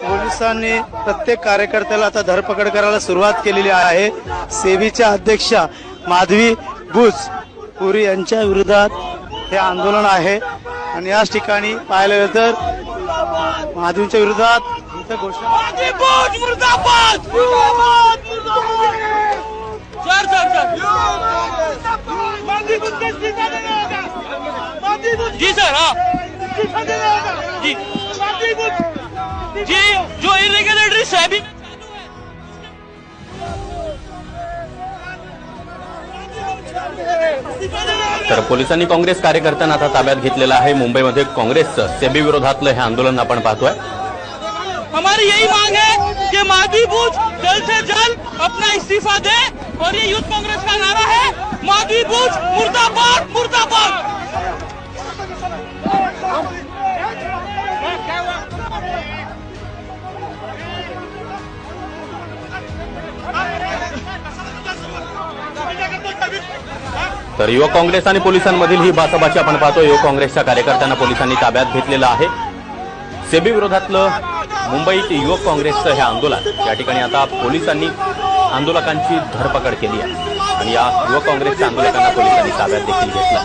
पोलिसांनी प्रत्येक कार्यकर्त्याला आता धरपकड करायला सुरुवात केलेली आहे. सेबीच्या अध्यक्षा माधवी बुच पुरी यांच्या विरोधात हे आंदोलन आहे. आणि याच ठिकाणी पाहायला गेलं तर माधवींच्या विरोधात इथं घोषणा जी सर हाँ. जी। जी जो इरेगुलेटरी सेबी तर पोलिसांनी काँग्रेस कार्यकर्त्यांना आता ताब्यात घेतलेलं आहे. मुंबईमध्ये काँग्रेसचं सेबी विरोधातलं हे आंदोलन आपण पाहतोय. हमारी यही मांग है कि माधवी बूथ जल्द से जल्द अपना इस्तीफा दे और ये यूथ कांग्रेस का नारा है। माधवी बूथ मुर्दाबाद मुर्दाबाद। तर युवक काँग्रेस आणि पोलिसांमधील ही बाचाबाची आपण पाहतो युवक काँग्रेसच्या कार्यकर्त्यांना पोलिसांनी ताब्यात घेतलेलं आहे. सेबी विरोधातलं मुंबईत युवक काँग्रेसचं हे आंदोलन. या ठिकाणी आता पोलिसांनी आंदोलकांची धरपकड केली आहे. आणि या युवक काँग्रेसच्या आंदोलकांना पोलिसांनी ताब्यात देखील घेतलं